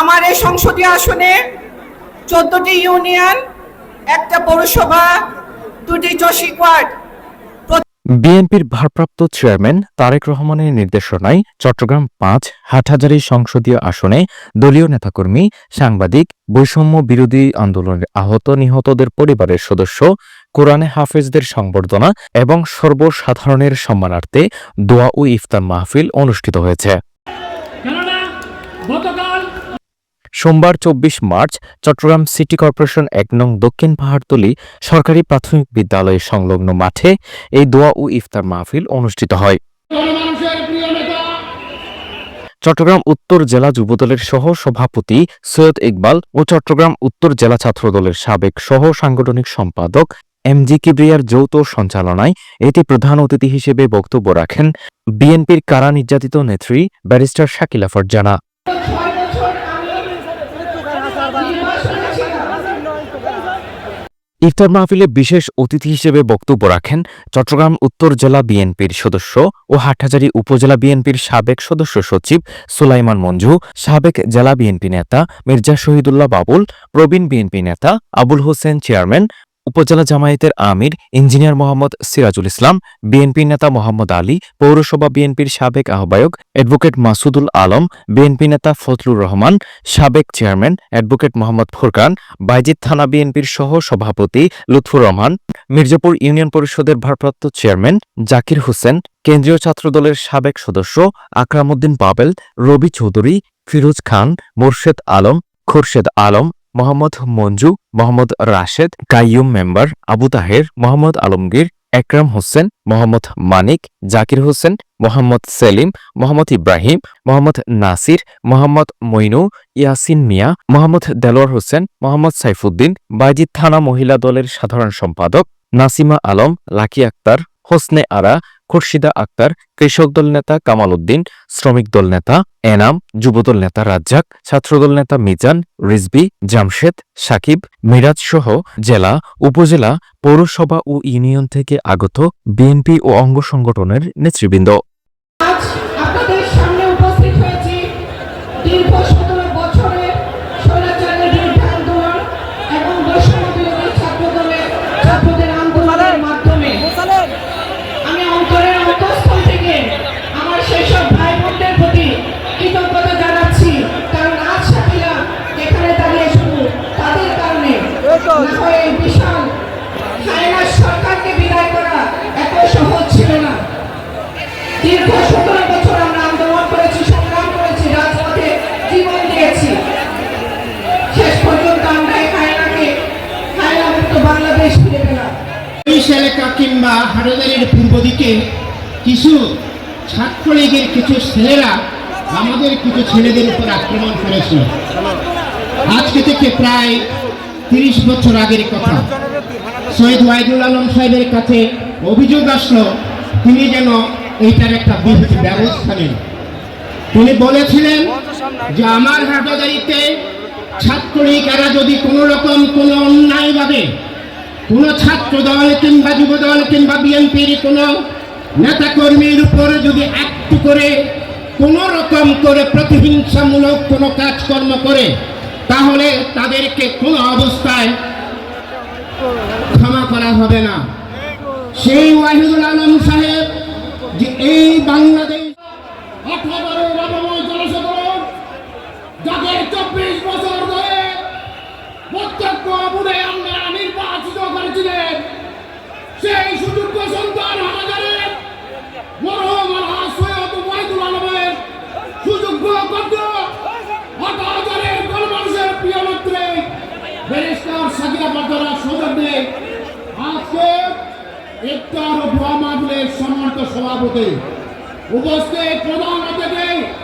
আমার এই সংসদীয় আসনে চোদ্দটি ইউনিয়ন, একটা পৌরসভা, দুটি চসিক ওয়ার্ড। বিএনপির ভারপ্রাপ্ত চেয়ারম্যান তারেক রহমানের নির্দেশনায় চট্টগ্রাম পাঁচ হাটহাজারী সংসদীয় আসনে দলীয় নেতাকর্মী, সাংবাদিক, বৈষম্য বিরোধী আন্দোলনের আহত নিহতদের পরিবারের সদস্য, কোরআনে হাফেজদের সংবর্ধনা এবং সর্বসাধারণের সম্মানার্থে দোয়া ও ইফতার মাহফিল অনুষ্ঠিত হয়েছে। সোমবার চব্বিশ মার্চ চট্টগ্রাম সিটি কর্পোরেশন এক নং দক্ষিণ পাহাড়তলি সরকারি প্রাথমিক বিদ্যালয় সংলগ্ন মাঠে এই দোয়া ও ইফতার মাহফিল অনুষ্ঠিত হয়। চট্টগ্রাম উত্তর জেলা যুবদলের সহ সভাপতি সৈয়দ ইকবাল ও চট্টগ্রাম উত্তর জেলা ছাত্রদলের সাবেক সহ সাংগঠনিক সম্পাদক এম জি কিবরিয়ার যৌথ সঞ্চালনায় এতে প্রধান অতিথি হিসেবে বক্তব্য রাখেন বিএনপির কারা নির্যাতিত নেত্রী ব্যারিস্টার শাকিলা ফরজানা। ইফতার মাহফিলে বিশেষ অতিথি হিসেবে বক্তব্য রাখেন চট্টগ্রাম উত্তর জেলা বিএনপির সদস্য ও হাটহাজারী উপজেলা বিএনপির সাবেক সদস্য সচিব সুলাইমান মঞ্জু, সাবেক জেলা বিএনপি নেতা মির্জা শহীদুল্লাহ বাবুল, প্রবীণ বিএনপি নেতা আবুল হোসেন চেয়ারম্যান উপজেলা জামায়াতের আমির ইঞ্জিনিয়ার মোহাম্মদ সিরাজুল ইসলাম বিএনপি নেতা মোহাম্মদ আলী, পৌরসভা বিএনপির সাবেক আহ্বায়ক অ্যাডভোকেট মাসুদুল আলম, বিএনপি নেতা ফজলুর রহমান, সাবেক চেয়ারম্যান অ্যাডভোকেট মোহাম্মদ ফুরকান, বাইজিদ থানা বিএনপির সহ সভাপতি লুৎফুর রহমান, মির্জাপুর ইউনিয়ন পরিষদের ভারপ্রাপ্ত চেয়ারম্যান জাকির হোসেন, কেন্দ্রীয় ছাত্রদলের সাবেক সদস্য আকরামউদ্দিন পাবেল, রবি চৌধুরী, ফিরোজ খান, মোর্শেদ আলম, খোরশেদ আলম মোহাম্মদ মঞ্জু, মোহাম্মদ রাশেদ, কাইয়ুম মেম্বার, আবু তাহের, মোহাম্মদ আলমগীর, একরাম হোসেন, মোহাম্মদ মানিক, জাকির হোসেন, মোহাম্মদ সেলিম, মোহাম্মদ ইব্রাহিম, মোহাম্মদ নাসির, মোহাম্মদ মইনু, ইয়াসিন মিয়া, মোহাম্মদ দেলোয়ার হোসেন, মোহাম্মদ সাইফুদ্দিন, বাইজিদ থানা মহিলা দলের সাধারণ সম্পাদক, নাসিমা আলম, লাকি আক্তার, হোসনে আরা খুরশিদা আক্তার, কৃষক দল নেতা কামাল উদ্দিন, শ্রমিক দল নেতা এনাম, যুবদল নেতা রাজ্জাক, ছাত্রদল নেতা মিজান, রিজবি, জামশেদ, সাকিব, মিরাজ সহ জেলা, উপজেলা, পৌরসভা ও ইউনিয়ন থেকে আগত বিএনপি ও অঙ্গ সংগঠনের নেতৃবৃন্দ। পুলিশ এলাকা কিংবা হাটাদারির পূর্ব দিকে কিছু ছাত্রলীগের কিছু ছেলেরা আমাদের কিছু ছেলেদের উপর আক্রমণ করেছিল। আজকে থেকে প্রায় তিরিশ বছর আগের কথা। সৈয়দ ওয়াইদুল আলম সাহেবের কাছে অভিযোগ আসলো, তিনি যেন এইটার একটা বিহিত ব্যবস্থা নেন। তিনি বলেছিলেন যে আমার হাটাদারিতে ছাত্রলীগ এরা যদি কোনো রকম কোনো অন্যায়ভাবে কোন ছাত্র দল কিংবা যুব দল কিংবা বিএনপির কোন নেতা কর্মীর উপরে যদি একটু করে কোন রকম করে প্রতিহিংসামূলক কোনো কাজকর্ম করে, তাহলে তাদেরকে কোনো অবস্থায় ক্ষমা করা হবে না। সেই ওয়াহিদুল আলম সাহেব যে এই বাংলাদেশ যাদের চব্বিশ বছর সেই সুযোগ্য সন্তান হানাদারের মরহম আলহা সৈয়দ ওয়াহিদুল আলমের সুযোগ্য পদ্ম হাজারের গণমানুষের প্রিয় মন্ত্রী ব্যারিস্টার সাকিরা পাতারা সৌজন্যে আজকে ইফতার ও দোয়া মাহফিলের সম্মানিত সভাপতি উপস্থিত প্রধান অতিথি